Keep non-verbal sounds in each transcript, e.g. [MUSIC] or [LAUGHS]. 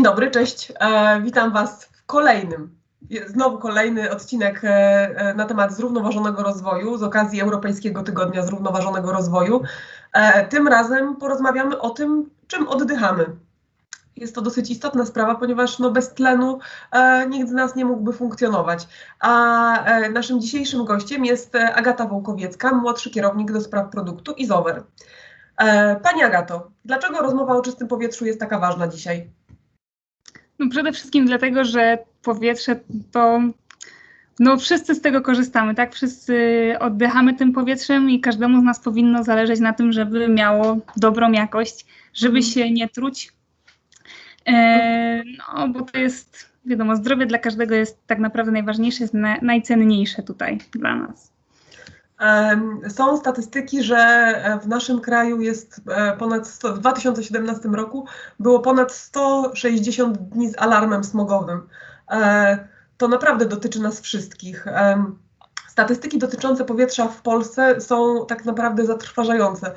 Dzień dobry, cześć. E, witam Was w kolejnym, znowu kolejny odcinek e, e, na temat zrównoważonego rozwoju z okazji Europejskiego Tygodnia Zrównoważonego Rozwoju. Tym razem porozmawiamy o tym, czym oddychamy. Jest to dosyć istotna sprawa, ponieważ no, bez tlenu nikt z nas nie mógłby funkcjonować. A naszym dzisiejszym gościem jest Agata Wołkowiecka, młodszy kierownik do spraw produktu Izover. E, Pani Agato, dlaczego rozmowa o czystym powietrzu jest taka ważna dzisiaj? No przede wszystkim dlatego, że powietrze to no wszyscy z tego korzystamy, tak? Wszyscy oddychamy tym powietrzem i każdemu z nas powinno zależeć na tym, żeby miało dobrą jakość, żeby Mhm. się nie truć. E, no bo to jest, wiadomo, zdrowie dla każdego jest tak naprawdę najważniejsze, jest na, najcenniejsze tutaj dla nas. Są statystyki, że e, w naszym kraju jest e, ponad 100, w 2017 roku było ponad 160 dni z alarmem smogowym. E, To naprawdę dotyczy nas wszystkich. Statystyki dotyczące powietrza w Polsce są tak naprawdę zatrważające.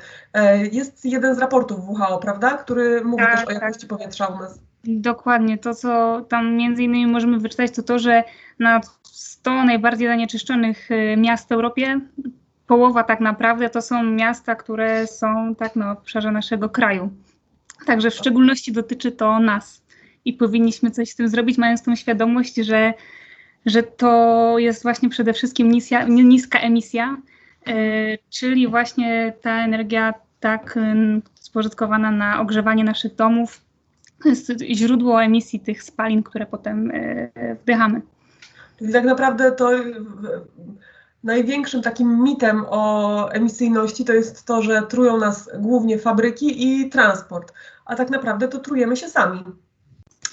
Jest jeden z raportów WHO, prawda, który mówi Tak, też o tak. jakości powietrza u nas. Dokładnie. To, co tam między innymi możemy wyczytać, to to, że na 100 najbardziej zanieczyszczonych miast w Europie połowa tak naprawdę to są miasta, które są tak na obszarze naszego kraju. Także w szczególności dotyczy to nas i powinniśmy coś z tym zrobić, mając tą świadomość, że, że to jest właśnie przede wszystkim niska, niska emisja, y, czyli właśnie ta energia tak y, spożytkowana na ogrzewanie naszych domów, to jest źródło emisji tych spalin, które potem y, wdychamy. Czyli tak naprawdę to największym takim mitem o emisyjności to jest to, że trują nas głównie fabryki i transport, a tak naprawdę to trujemy się sami.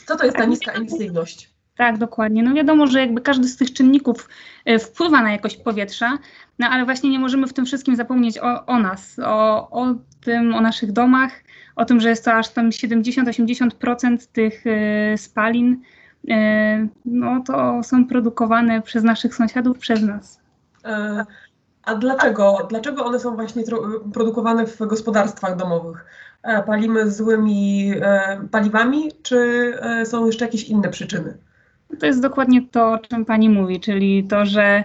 Co to jest ta Tak. niska emisyjność? Tak, dokładnie. No wiadomo, że jakby każdy z tych czynników y, wpływa na jakość powietrza, no ale właśnie nie możemy w tym wszystkim zapomnieć o, o nas, o, o tym, o naszych domach, o tym, że jest to aż tam 70-80% tych y, spalin, y, no to są produkowane przez naszych sąsiadów, przez nas. E, A dlaczego, dlaczego one są właśnie produkowane w gospodarstwach domowych? E, Palimy złymi e, paliwami, czy są jeszcze jakieś inne przyczyny? To jest dokładnie to, o czym Pani mówi, czyli to, że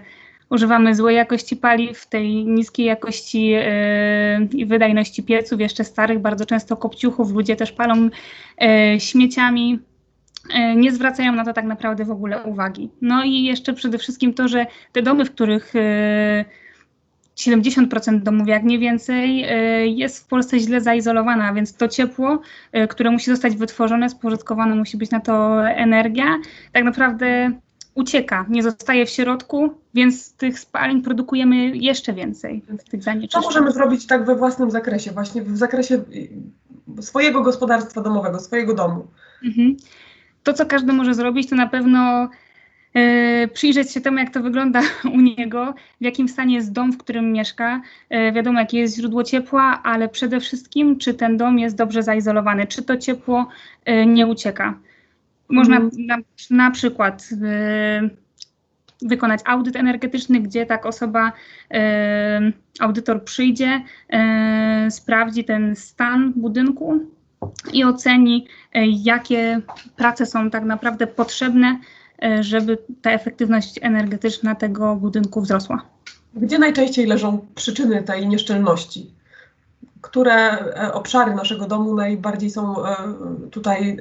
używamy złej jakości paliw, tej niskiej jakości yy, i wydajności pieców, jeszcze starych, bardzo często kopciuchów, ludzie też palą yy, śmieciami. Yy, Nie zwracają na to tak naprawdę w ogóle uwagi. No i jeszcze przede wszystkim to, że te domy, w których yy, 70% domów, jak nie więcej, yy, jest w Polsce źle zaizolowana, więc to ciepło, które musi zostać wytworzone, spożytkowane, musi być na to energia, tak naprawdę ucieka, nie zostaje w środku, więc tych spalin produkujemy jeszcze więcej, tych Co zanieczyszczeń. możemy zrobić tak we własnym zakresie, właśnie w zakresie swojego gospodarstwa domowego, swojego domu? Mhm. To, co każdy może zrobić, to na pewno e, przyjrzeć się temu, jak to wygląda [LAUGHS] u niego, w jakim stanie jest dom, w którym mieszka. E, wiadomo, jakie jest źródło ciepła, ale przede wszystkim, czy ten dom jest dobrze zaizolowany, czy to ciepło e, nie ucieka. Można Mhm. na, na przykład e, wykonać audyt energetyczny, gdzie tak osoba, audytor przyjdzie, sprawdzi ten stan budynku i oceni, e, jakie prace są tak naprawdę potrzebne, e, żeby ta efektywność energetyczna tego budynku wzrosła. Gdzie najczęściej leżą przyczyny tej nieszczelności? Które e, obszary naszego domu najbardziej są tutaj,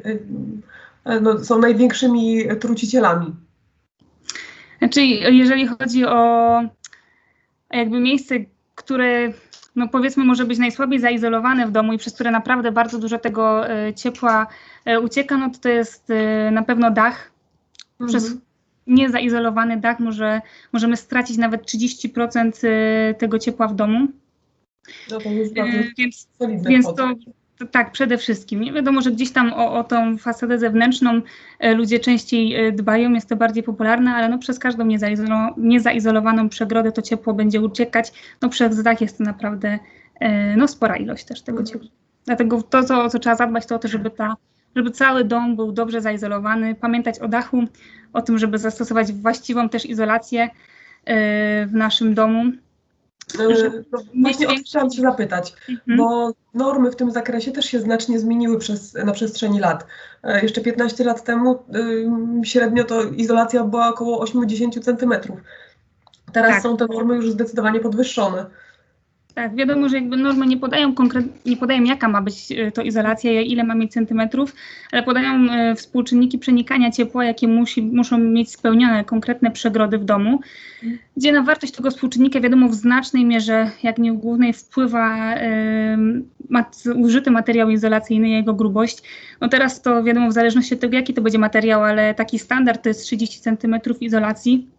no, są największymi trucicielami? Znaczy, jeżeli chodzi o jakby miejsce, które no powiedzmy może być najsłabiej zaizolowane w domu i przez które naprawdę bardzo dużo tego e, ciepła e, ucieka, no to to jest e, na pewno dach. Przez Mhm. niezaizolowany dach może, możemy stracić nawet 30% e, tego ciepła w domu. No to już bardzo Więc Więc to tak, przede wszystkim. Nie wiadomo, że gdzieś tam o, o tą fasadę zewnętrzną e, ludzie częściej e, dbają, jest to bardziej popularne, ale no przez każdą niezaizolo- niezaizolowaną przegrodę to ciepło będzie uciekać. No przez dach jest to naprawdę e, no, spora ilość też tego Mhm. ciepła. Dlatego to, co, o co trzeba zadbać, to o to, żeby, ta, żeby cały dom był dobrze zaizolowany, pamiętać o dachu, o tym, żeby zastosować właściwą też izolację w naszym domu. Właśnie o to chciałam Cię zapytać, mhm. bo normy w tym zakresie też się znacznie zmieniły przez, na przestrzeni lat. E, jeszcze 15 lat temu y, średnio to izolacja była około 80 centymetrów. Teraz tak. są te normy już zdecydowanie podwyższone. Tak, wiadomo, że jakby normy nie podają konkretnie, nie podają jaka ma być e, to izolacja, ile ma mieć centymetrów, ale podają e, współczynniki przenikania ciepła, jakie musi, muszą mieć spełnione konkretne przegrody w domu, gdzie na wartość tego współczynnika wiadomo w znacznej mierze, jak nie w głównej, wpływa użyty materiał izolacyjny, jego grubość. No teraz to wiadomo w zależności od tego, jaki to będzie materiał, ale taki standard to jest 30 centymetrów izolacji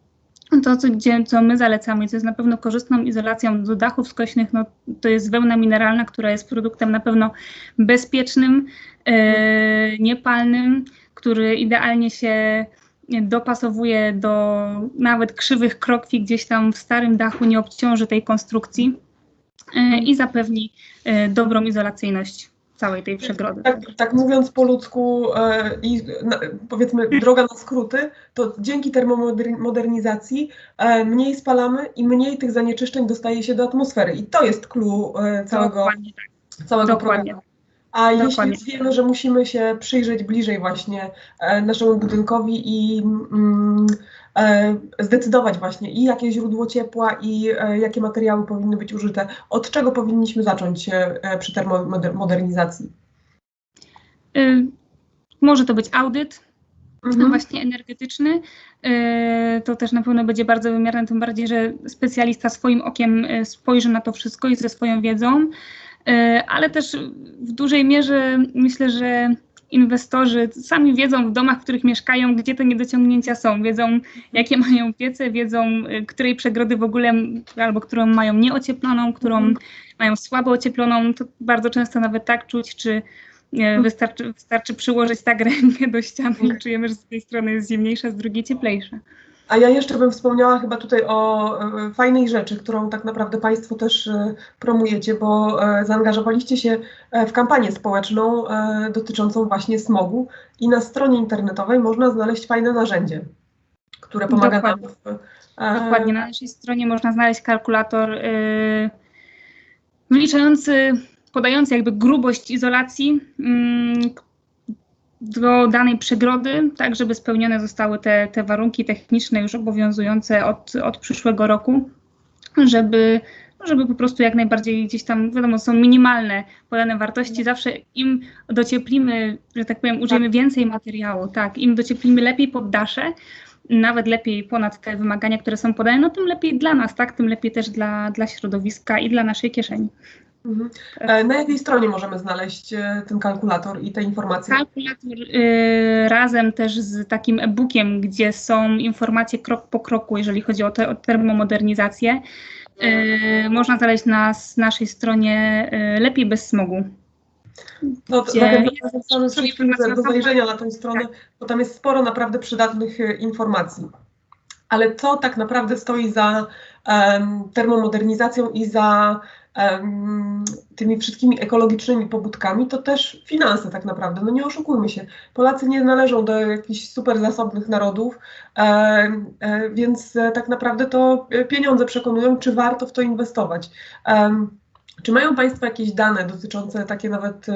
to, co, gdzie, co my zalecamy co jest na pewno korzystną izolacją do dachów skośnych, no, to jest wełna mineralna, która jest produktem na pewno bezpiecznym, e, niepalnym, który idealnie się dopasowuje do nawet krzywych krokwi gdzieś tam w starym dachu, nie obciąży tej konstrukcji e, i zapewni e, dobrą izolacyjność całej tej przegrody. Tak, tak mówiąc po ludzku e, i na, powiedzmy droga na skróty, to dzięki termomodernizacji e, mniej spalamy i mniej tych zanieczyszczeń dostaje się do atmosfery. I to jest clue e, całego, Dokładnie tak. całego Dokładnie. programu. A Dokładnie. jeśli już wiemy, że musimy się przyjrzeć bliżej właśnie e, naszemu budynkowi i mm, e, zdecydować właśnie i jakie źródło ciepła i e, jakie materiały powinny być użyte, od czego powinniśmy zacząć przy termomodernizacji? Y, może to być audyt, mhm. właśnie energetyczny. Y, to też na pewno będzie bardzo wymierne, tym bardziej, że specjalista swoim okiem spojrzy na to wszystko i ze swoją wiedzą. E, ale też w dużej mierze myślę, że inwestorzy sami wiedzą w domach, w których mieszkają, gdzie te niedociągnięcia są, wiedzą jakie [LAUGHS] mają piece, wiedzą e, której przegrody w ogóle albo którą mają nieocieploną, którą mhm. mają słabo ocieploną. To bardzo często nawet tak czuć, czy e, wystarczy, wystarczy przyłożyć tak rękę do ściany i czujemy, że z tej strony jest zimniejsza, z drugiej cieplejsza. A ja jeszcze bym wspomniała chyba tutaj o e, fajnej rzeczy, którą tak naprawdę Państwo też e, promujecie, bo e, zaangażowaliście się w kampanię społeczną dotyczącą właśnie smogu i na stronie internetowej można znaleźć fajne narzędzie, które pomaga Dokładnie. nam. W, Dokładnie, na naszej stronie można znaleźć kalkulator yy, wliczający, podający jakby grubość izolacji, yy, do danej przegrody, tak żeby spełnione zostały te, te warunki techniczne już obowiązujące od, od przyszłego roku, żeby, żeby po prostu jak najbardziej gdzieś tam, wiadomo, są minimalne podane wartości. Zawsze im docieplimy, że tak powiem, użyjemy więcej materiału, tak, im docieplimy lepiej poddasze, nawet lepiej ponad te wymagania, które są podane, no tym lepiej dla nas, tak, tym lepiej też dla, dla środowiska i dla naszej kieszeni. Mhm. E, na jakiej stronie możemy znaleźć e, ten kalkulator i te informacje? Kalkulator y, razem też z takim e-bookiem, gdzie są informacje krok po kroku, jeżeli chodzi o, te, o termomodernizację. Y, można znaleźć na naszej stronie y, Lepiej bez smogu. No, to zachęcamy wszystkich do, do zajrzenia na tę stronę, tak. bo tam jest sporo naprawdę przydatnych informacji. Ale co tak naprawdę stoi za um, termomodernizacją i za tymi wszystkimi ekologicznymi pobudkami, to też finanse tak naprawdę. No nie oszukujmy się. Polacy nie należą do jakichś super zasobnych narodów, e, e, więc e, tak naprawdę to pieniądze przekonują, czy warto w to inwestować. Czy mają Państwo jakieś dane dotyczące takie nawet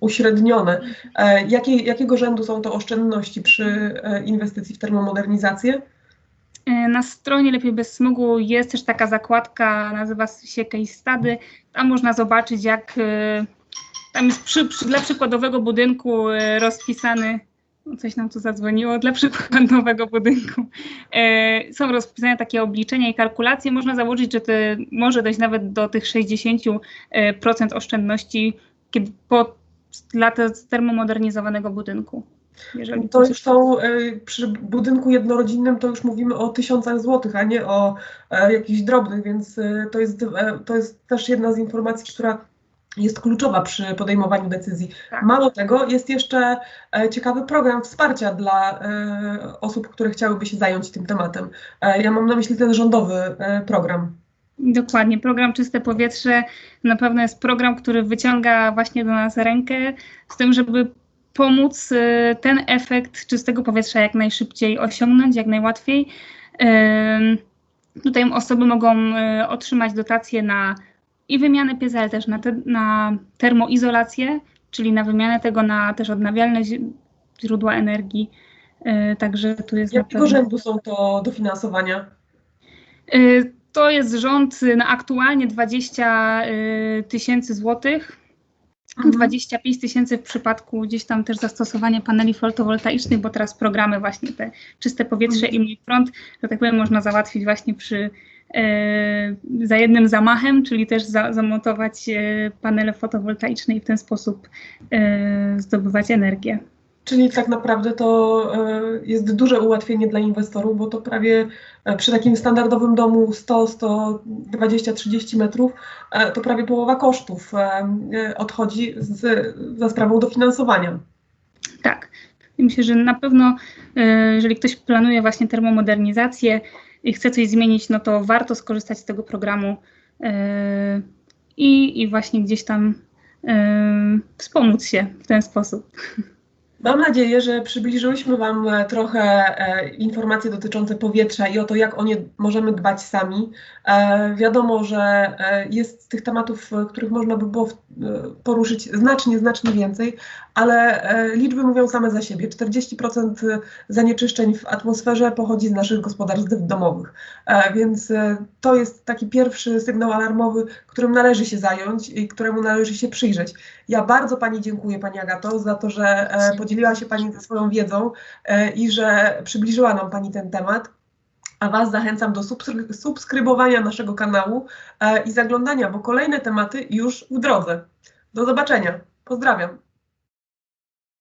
uśrednione? Jakie, jakiego rzędu są to oszczędności przy inwestycji w termomodernizację? E, na stronie Lepiej Bez Smogu jest też taka zakładka, nazywa się Case Study. Tam można zobaczyć, jak e, tam jest przy, przy, dla przykładowego budynku e, rozpisany coś nam tu zadzwoniło, dla przykładowego budynku. Są rozpisane takie obliczenia i kalkulacje. Można założyć, że to może dojść nawet do tych 60% oszczędności kiedy po, dla termomodernizowanego budynku. Jeżeli to już są y, przy budynku jednorodzinnym to już mówimy o tysiącach złotych, a nie o e, jakichś drobnych, więc y, to jest, e, to jest też jedna z informacji, która jest kluczowa przy podejmowaniu decyzji. Tak. Mało tego, jest jeszcze e, ciekawy program wsparcia dla osób, które chciałyby się zająć tym tematem. Ja mam na myśli ten rządowy program. Dokładnie. Program Czyste Powietrze na pewno jest program, który wyciąga właśnie do nas rękę z tym, żeby pomóc y, ten efekt czystego powietrza jak najszybciej osiągnąć, jak najłatwiej. Tutaj osoby mogą y, otrzymać dotacje na i wymianę pieca, ale też na, te, na termoizolację, czyli na wymianę tego na też odnawialne źródła energii. Y, Także tu jest Jakiego pewno- rzędu są to dofinansowania? To jest rząd na aktualnie 20 y, tysięcy złotych. Mhm. 25 tysięcy w przypadku gdzieś tam też zastosowania paneli fotowoltaicznych, bo teraz programy właśnie te czyste powietrze i mój prąd, że tak powiem, można załatwić właśnie przy e, za jednym zamachem, czyli też za, zamontować e, panele fotowoltaiczne i w ten sposób e, zdobywać energię. Czyli tak naprawdę to e, jest duże ułatwienie dla inwestorów, bo to prawie e, przy takim standardowym domu 100, 120, 30 metrów, e, to prawie połowa kosztów odchodzi z, za sprawą dofinansowania. Tak. I myślę, że na pewno, jeżeli ktoś planuje właśnie termomodernizację i chce coś zmienić, no to warto skorzystać z tego programu i, i właśnie gdzieś tam wspomóc się w ten sposób. Mam nadzieję, że przybliżyłyśmy Wam e, trochę e, informacje dotyczące powietrza i o to, jak o nie możemy dbać sami. E, wiadomo, że jest tych tematów, których można by było poruszyć znacznie, znacznie więcej, ale liczby mówią same za siebie. 40% zanieczyszczeń w atmosferze pochodzi z naszych gospodarstw domowych, więc to jest taki pierwszy sygnał alarmowy, którym należy się zająć i któremu należy się przyjrzeć. Ja bardzo Pani dziękuję, Pani Agato, za to, że e, podzieliła się Pani swoją wiedzą e, i że przybliżyła nam Pani ten temat. A Was zachęcam do subskry- subskrybowania naszego kanału e, i zaglądania, bo kolejne tematy już w drodze. Do zobaczenia. Pozdrawiam.